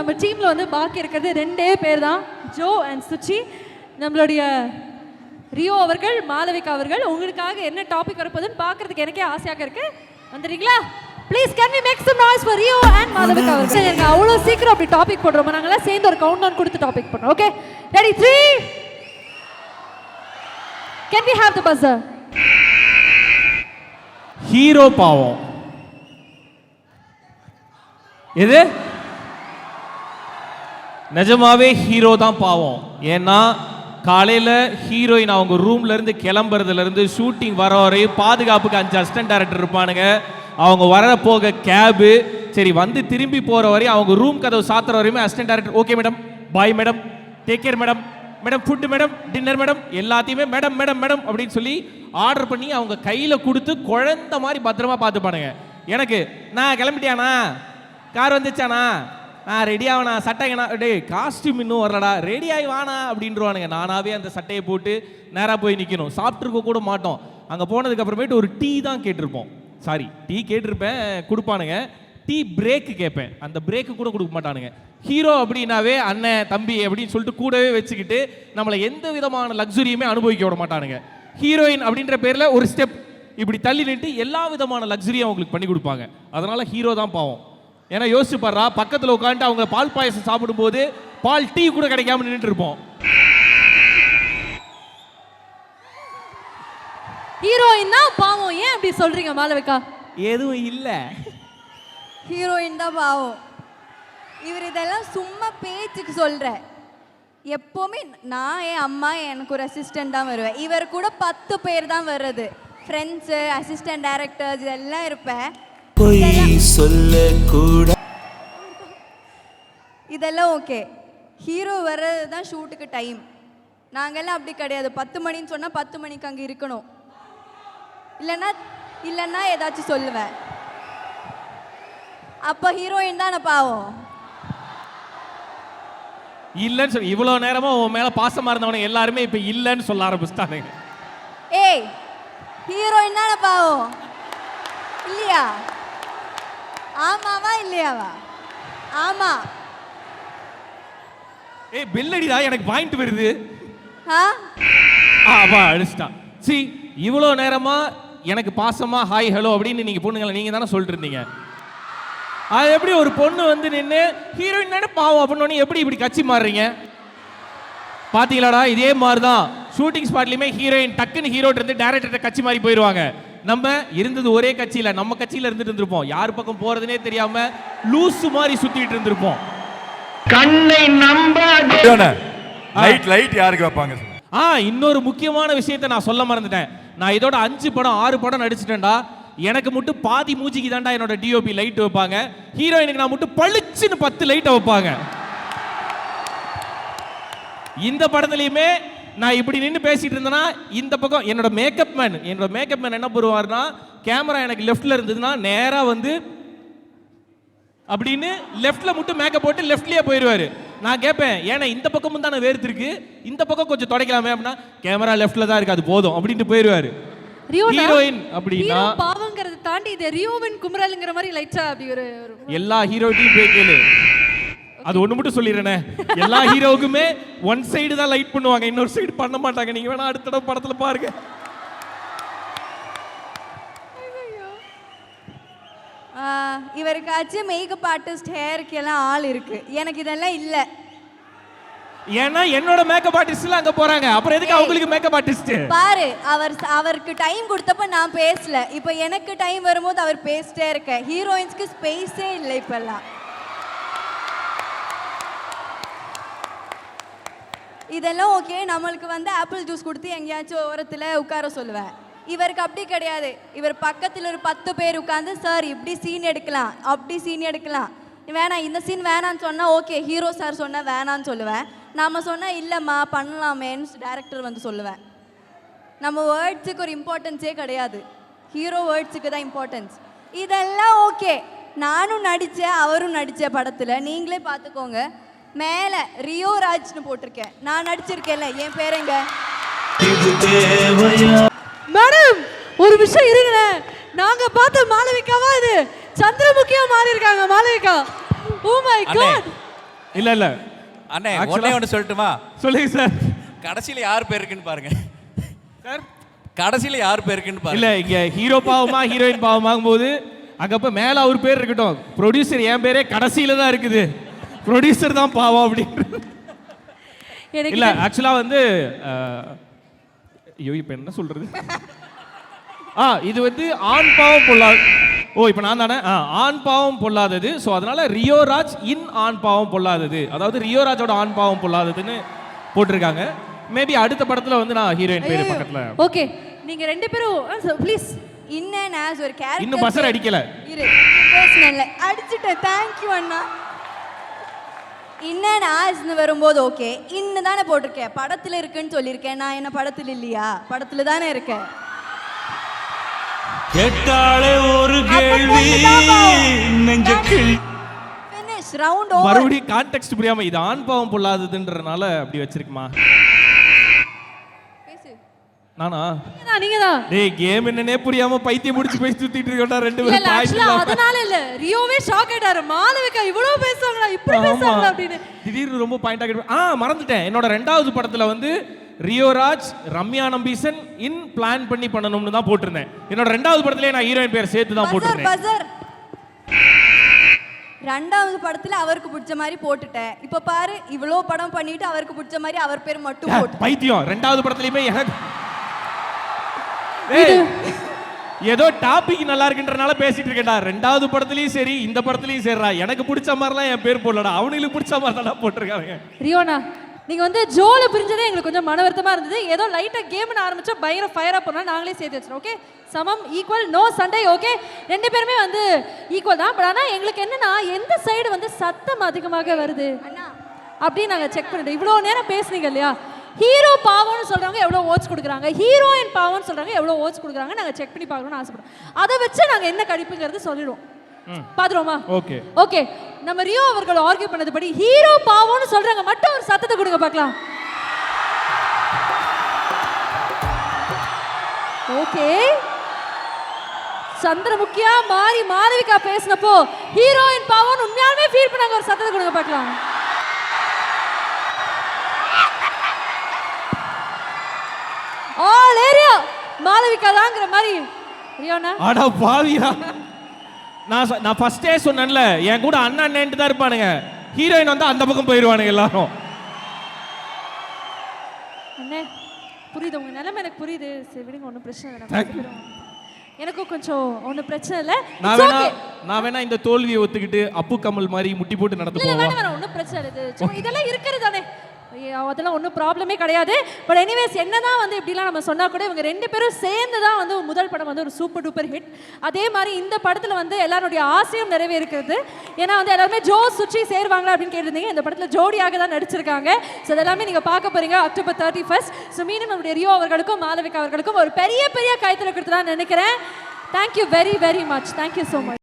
நம்ம டீம்ல வந்து பாக்கி இருக்கிறது ரெண்டே பேர் தான் ஜோ அண்ட் சுச்சி. நம்மளுடைய ரியோ அவர்கள் மாளவிகா அவர்கள். உங்களுக்காக என்ன டாபிக் வரப்போகுதுன்னு பார்க்கறதுக்கு எனக்கே ஆசையாக இருக்கு. வந்துடுறீங்களா? Please can we make some noise for Rio and Malavika அவர்கள்? சரி, எனக்கு அவ்வளோ சீக்கிரம் அப்படி டாபிக் போடுறோம்? நாங்களாம் சேர்ந்து ஒரு கவுண்ட் டவுன் கொடுத்து டாபிக் பண்ணுறோம் okay ready three can we have the buzzer hero பாவம். எது? நிஜமாவே ஹீரோ தான் பாவம். ஏன்னா காலையில் ஹீரோயின் அவங்க ரூம்லேருந்து கிளம்புறதுலேருந்து ஷூட்டிங் வர வரையும் பாதுகாப்புக்கு அஞ்சு அசிஸ்டன்ட் டேரக்டர் இருப்பானுங்க. அவங்க வர போக கேபு சரி வந்து திரும்பி போகிற வரையும் அவங்க ரூம் கதவு சாத்துற வரையுமே assistant director okay madam bye madam take care madam madam food madam dinner madam எல்லாத்தையுமே மேடம் மேடம் மேடம் அப்படின்னு சொல்லி ஆர்டர் பண்ணி அவங்க கையில் கொடுத்து குழந்த மாதிரி பத்திரமா பார்த்துப்பானுங்க. எனக்கு நான் கிளம்பிட்டியாண்ணா கார் வந்துச்சானா? நான் ரெடி ஆகணா சட்டைங்கண்ணா டேய் காஸ்டியூம் இன்னும் வரலடா. ரெடி ஆகி வானா? அப்படின்றவானுங்க. நானாவே அந்த சட்டையை போட்டு நேராக போய் நிற்கணும் சாப்பிட்ருக்க கூட மாட்டோம். அங்கே போனதுக்கு அப்புறமேட்டு ஒரு டீ தான் கேட்டிருப்போம். சாரி டீ கேட்டிருப்பேன் கொடுப்பானுங்க. டீ பிரேக்கு கேட்பேன். அந்த பிரேக்கு கூட கொடுக்க மாட்டானுங்க. ஹீரோ அப்படின்னாவே அண்ணன் தம்பி அப்படின்னு சொல்லிட்டு கூடவே வச்சுக்கிட்டு நம்மளை எந்த விதமான லக்ஸுரியுமே அனுபவிக்க விட மாட்டானுங்க. ஹீரோயின் அப்படின்ற பேரில் ஒரு ஸ்டெப் இப்படி தள்ளி நின்று எல்லா விதமான லக்ஸரியும் அவங்களுக்கு பண்ணி கொடுப்பாங்க. அதனால ஹீரோ தான் பாவம். ஏன்னா யோசிச்சு பாடுறா பக்கத்தில் உட்காந்துட்டு அவங்க பால் பாயசம் சாப்பிடும்போது பால் டீ கூட கிடைக்காம நின்றுட்டு இருப்போம். ஹீரோயின் தான் பாவம். ஏன் அப்படி சொல்றீங்க மாளவிகா எதுவும் இல்லை. ஹீரோயின் தான் பாவம். இவர் இதெல்லாம் சும்மா பேச்சுக்கு சொல்ற. எப்போவுமே நான் என் அம்மா எனக்கு ஒரு அசிஸ்டன்ட் தான் வருவேன். இவர் கூட பத்து பேர் தான் வர்றது. ஃப்ரெண்ட்ஸு அசிஸ்டன்ட் டைரக்டர்ஸ் இதெல்லாம் இருப்பேன். பொய் சொல்லக்கூட இதெல்லாம் ஓகே. ஹீரோ வர்றது தான் ஷூட்டுக்கு டைம் நாங்கெல்லாம் அப்படி கிடையாது. பத்து மணின்னு சொன்னால் பத்து மணிக்கு அங்கே இருக்கணும். இல்லைன்னா இல்லைன்னா ஏதாச்சும் சொல்லுவேன். அப்போ ஹீரோயின் தானே பாவம்? இல்லைன்னு சொல்லி இவ்வளோ நேரமா உன் மேல பாசமா இருந்தவனுங்க எல்லாருமே இப்போ இல்லைன்னு சொல்ல ஆரம்பிச்சிட்டானுங்க. ஏய் ஹீரோயின் தானே பாவம்? இல்லையா? ஆமாவா இல்லையாவா? ஆமா. ஏய் பெல்லடிடா எனக்கு பாயிண்ட் வருது. ஆ? ஆ வா அடிச்சிட்டான் சி இவ்வளோ நேரமா எனக்கு பாசமா ஹாய் ஹலோ அப்படின்னு நீங்க பொண்ணுங்களை நீங்க தானே சொல்லிட்டு இருந்தீங்க அது எப்படி ஒரு பொண்ணு வந்து நின்று ஹீரோயின் தானே பாவம் அப்படின்னு எப்படி இப்படி கட்சி மாறுறீங்க? பாத்தீங்களாடா இதே மாதிரி தான் ஷூட்டிங் ஸ்பாட்லயுமே ஹீரோயின் டக்குன்னு ஹீரோ இருந்து டேரக்டர் கட்சி மாதிரி போயிடுவாங்க நம்ம இருந்தது ஒரே கட்சியில நம்ம கட்சியில இருந்துட்டு இருந்திருப்போம். யார் பக்கம் போறதுனே தெரியாம லூசு மாதிரி சுத்திட்டு இருந்திருப்போம். லைட் லைட் யாருக்கு வைப்பாங்க. ஆ இன்னொரு முக்கியமான விஷயத்தை நான் சொல்ல மறந்துட்டேன். நான் இதோட அஞ்சு படம் ஆறு படம் நடிச்சிட்டேன்டா. எனக்கு மட்டும் பாதி மூஞ்சிக்கு தான்டா என்னோட டிஓபி லைட் வைப்பாங்க. ஹீரோயினுக்கு நான் மட்டும் பளிச்சுன்னு பத்து லைட்டை வைப்பாங்க. இந்த படத்துலையுமே நான் இப்படி நின்று பேசிட்டு இருந்தேன்னா இந்த பக்கம் என்னோட மேக்கப் மேன் என்னோட மேக்கப் மேன் என்ன பண்ணுவார்னா கேமரா எனக்கு லெஃப்ட்ல இருந்ததுன்னா நேரா வந்து அப்படின்னு லெஃப்ட்ல மட்டும் மேக்கப் போட்டு லெஃப்ட்லயே போயிடுவாரு நான் கேட்பேன் ஏன்னா இந்த பக்கமும் தானே வேர்த்திருக்கு இந்த பக்கம் கொஞ்சம் தொடக்கலாமே அப்படின்னா கேமரா லெஃப்ட்ல தான் இருக்கு அது போதும் அப்படின்ட்டு போயிடுவாரு ரியோனா? ஹீரோயின் அப்படின்னா பாவங்கிறத தாண்டி இது ரியோவின் குமரலுங்கிற மாதிரி லைட்டா அப்படி ஒரு- எல்லா ஹீரோட்டையும் போய் கேளு. அது ஒண்ணு மட்டும் சொல்லிடுறேனே. எல்லா ஹீரோவுக்குமே ஒன் சைடு தான் லைட் பண்ணுவாங்க இன்னொரு சைடு பண்ண மாட்டாங்க. நீங்க வேணா அடுத்த தடவை படத்துல பாருங்க. இவருக்காச்சும் மேக்கப் ஆர்டிஸ்ட் ஹேருக்கு எல்லாம் ஆள் இருக்கு. எனக்கு இதெல்லாம் இல்லை. ஏன்னா என்னோட மேக்கப் ஆர்டிஸ்ட்ல அங்க போறாங்க. அப்புறம் எதுக்கு அவங்களுக்கு மேக்கப் ஆர்டிஸ்ட் பாரு அவர் அவருக்கு டைம் கொடுத்தப்ப நான் பேசல. இப்போ எனக்கு டைம் வரும்போது அவர் பேசிட்டே இருக்க. ஹீரோயின்ஸ்க்கு ஸ்பேஸே இல்லை இப்பெல்லாம். இதெல்லாம் ஓகே நம்மளுக்கு வந்து ஆப்பிள் ஜூஸ் கொடுத்து எங்கேயாச்சும் ஓரத்தில் உட்கார சொல்லுவேன். இவருக்கு அப்படி கிடையாது. இவர் பக்கத்தில் ஒரு பத்து பேர் உட்காந்து சார் இப்படி சீன் எடுக்கலாம் அப்படி சீன் எடுக்கலாம். வேணாம் இந்த சீன் வேணான்னு சொன்னால் ஓகே ஹீரோ சார் சொன்னால் வேணான்னு சொல்லுவேன். நாம் சொன்னால் இல்லைம்மா பண்ணலாமேன்னு டேரக்டர் வந்து சொல்லுவேன். நம்ம வேர்ட்ஸுக்கு ஒரு இம்பார்ட்டன்ஸே கிடையாது. ஹீரோ வேர்ட்ஸுக்கு தான் இம்பார்ட்டன்ஸ் இதெல்லாம் ஓகே நானும் நடித்தேன் அவரும் நடித்த படத்தில். நீங்களே பார்த்துக்கோங்க. மேலே ரியோ ராஜ்னு போட்டிருக்கேன். நான் நடிச்சிருக்கேன்ல என் பேருங்க மேடம் ஒரு விஷயம் இருங்களேன் நாங்க பார்த்த மாளவிகாவா இது? சந்திரமுகியா மாறி இருக்காங்க மாளவிகா. ஓ மை காட் இல்ல இல்ல. அண்ணே ஒண்ணே ஒன்று சொல்லட்டுமா? சொல்லுங்க சார். கடைசியில யார் பேர் இருக்குன்னு பாருங்க. சார். கடைசியில யார் பேர் இருக்குன்னு பாருங்க. இல்ல இங்க ஹீரோ பாவமா ஹீரோயின் பாவமாகும் போது அங்கப்ப மேல அவர் பேர் இருக்கட்டும். ப்ரொடியூசர் என் பேரே கடைசியில தான் இருக்குது. ப்ரொடியூசர் தான் பாவம் அப்படின்னு எனக்கு இல்ல ஆக்சுவலா வந்து ஐயோ இப்போ என்ன சொல்றது? ஆ இது வந்து ஆண் பாவம் பொல்லாத ஓ இப்போ நான் தானே? ஆ ஆண் பாவம் பொல்லாதது. ஸோ அதனால ரியோராஜ் இன் ஆண் பாவம் பொல்லாதது. அதாவது ரியோராஜோட ஆண் பாவம் பொல்லாததுன்னு போட்டிருக்காங்க. மேபி அடுத்த படத்துல வந்து நான் ஹீரோயின் பேரு பக்கத்துல. ஓகே நீங்க ரெண்டு பேரும் ப்ளீஸ் இன்னன் ஆஸ் ஒரு கேரக்டர் இன்னும் பஸ்ஸர் அடிக்கல. இரு பேசினேன்ல. அடிச்சிட்டேன். தேங்க்யூ அண்ணா. இன்னன் ஆஸ்னு வரும்போது ஓகே இன்னு தானே போட்டிருக்கேன் படத்துல இருக்குன்னு சொல்லியிருக்கேன். நான் என்ன படத்துல இல்லையா? படத்துல தானே இருக்கேன். கேட்டாலே ஒரு கேள்வி. நெஞ்ச ரவுண்ட் மறுபடியும் கான்டெக்ட் புரியாம இது ஆண் பாவம் பொல்லாததுன்றனால அப்படி வச்சிருக்குமா? நானா? நீங்க தான் டேய் கேம் என்னன்னே புரியாம பைத்தியம் முடிச்சு போய் சுத்திட்டு இருக்கோம்டா ரெண்டு பேரும் இல்ல ஆக்சுவலா. அதனால இல்ல. ரியோவே ஷாக் ஆயிட்டாரு. மாலவிகா இவ்வளவு பேசுவாங்களா? இப்படி. பேசுவாங்களா அப்படின்னு. திடீர்னு ரொம்ப பாயிண்ட் ஆகிட்டு ஆ மறந்துட்டேன். என்னோட ரெண்டாவது படத்துல வந்து ரியோராஜ் ரம்யா நம்பீசன் இன் பிளான் பண்ணி பண்ணணும்னு தான் போட்டிருந்தேன். என்னோட ரெண்டாவது படத்திலே நான் ஹீரோயின் பேர் சேர்த்து தான் போட்டிருந்தேன். ரெண்டாவது படத்துல அவருக்கு பிடிச்ச மாதிரி போட்டுட்டேன். இப்ப பாரு இவ்வளோ படம் பண்ணிட்டு அவருக்கு பிடிச்ச மாதிரி அவர் பேர் மட்டும் பைத்தியம். ரெண்டாவது படத்துலயுமே எனக்கு ஏய், ஏதோ டாபிக் நல்லா இருக்குன்றனால பேசிட்டு இருக்கேன்டா. ரெண்டாவது படத்துலயும் சரி இந்த படத்துலயும் சரிடா. எனக்கு பிடிச்ச மாதிரிலாம் என் பேர் போடலடா. அவனுங்களுக்கு பிடிச்ச மாதிரி தான் போட்டிருக்காங்க ரியோனா நீங்க வந்து ஜோல பிரிஞ்சதே எங்களுக்கு கொஞ்சம் மன வருத்தமா இருந்தது. ஏதோ லைட்டா கேம்னு ஆரம்பிச்சா பயங்கர ஃபயரா போனா நாங்களே சேர்த்து வச்சிரோம் ஓகே சமம் ஈக்குவல் நோ சண்டை ஓகே ரெண்டு பேருமே வந்து ஈக்குவல் தான். பட் ஆனா எங்களுக்கு என்னன்னா எந்த சைடு வந்து சத்தம் அதிகமாக வருது? அண்ணா. அப்படின்னு நாங்க செக் பண்ணிட்டோம். இவ்வளோ நேரம் பேசுனீங்க இல்லையா? ஹீரோ பாவம்னு சொல்றவங்க எவ்வளோ ஓட்ஸ் கொடுக்குறாங்க? ஹீரோயின் பாவம்னு சொல்றாங்க எவ்வளோ ஓட்ஸ் கொடுக்குறாங்க? நாங்க செக் பண்ணி பார்க்கணும்னு ஆசைப்படுறோம். அதை வச்சு நாங்க என்ன கடிப்புங்கிறது சொல்லிடுவோம். பாத்துருவோமா ஓகே. ஓகே. நம்ம ரியோ அவர்கள் ஆர்கியூ பண்ணதுபடி ஹீரோ பாவம்னு சொல்றாங்க மட்டும் ஒரு சத்தத்தை கொடுங்க பார்க்கலாம். ஓகே. சந்திரமுக்கியா மாறி மாளவிகா பேசினப்போ ஹீரோயின் பாவம்னு உண்மையாலுமே ஃபீல் பண்ணாங்க. ஒரு சத்தத்தை கொடுங்க பார்க்கலாம். ஆல் ஏரியா மாளவிகா தாங்கிற மாதிரி. ரியோனா அட பாவியா. நான் நான் ஃபர்ஸ்டே சொன்னேன்ல என் கூட அண்ணா அண்ணன்ட்டு தான் இருப்பானுங்க. ஹீரோயின் வந்து அந்த பக்கம் போயிடுவானுங்க எல்லாரும். அண்ணே புரியுது. உங்க நிலைமை எனக்கு புரியுது. சரி விடுங்க ஒன்றும் பிரச்சனை இல்லை. எனக்கும் கொஞ்சம் ஒன்றும் பிரச்சனை இல்லை. நான் வேணா. நான் வேணா இந்த தோல்வியை ஒத்துக்கிட்டு அப்பு கமல் மாதிரி முட்டி போட்டு நடந்து வேணாம் ஒன்றும் பிரச்சனை இல்லை. இதெல்லாம் இருக்கிறது தானே. அதெல்லாம் ஒன்றும் ப்ராப்ளமே கிடையாது. பட் எனிவேஸ் என்ன தான் வந்து இப்படிலாம் நம்ம சொன்னால் கூட இவங்க ரெண்டு பேரும் சேர்ந்து தான் வந்து முதல் படம் வந்து ஒரு சூப்பர் டூப்பர் ஹிட் அதே மாதிரி இந்த படத்தில் வந்து எல்லாருடைய ஆசையும் நிறைவேறிக்கிறது ஏன்னா வந்து எல்லாருமே ஜோ சுச்சி சேருவாங்களா அப்படின்னு கேட்டிருந்தீங்க. இந்த படத்தில் ஜோடியாக தான் நடிச்சிருக்காங்க. ஸோ இதெல்லாமே நீங்கள் பார்க்க போகிறீங்க அக்டோபர் தேர்ட்டி ஃபர்ஸ்ட் ஸோ மீண்டும் நம்முடைய ரியோ அவர்களுக்கும் மாலவிகா அவர்களுக்கும் ஒரு பெரிய பெரிய கைத்தில் கொடுத்து தான் நினைக்கிறேன். Thank you very very much thank you so much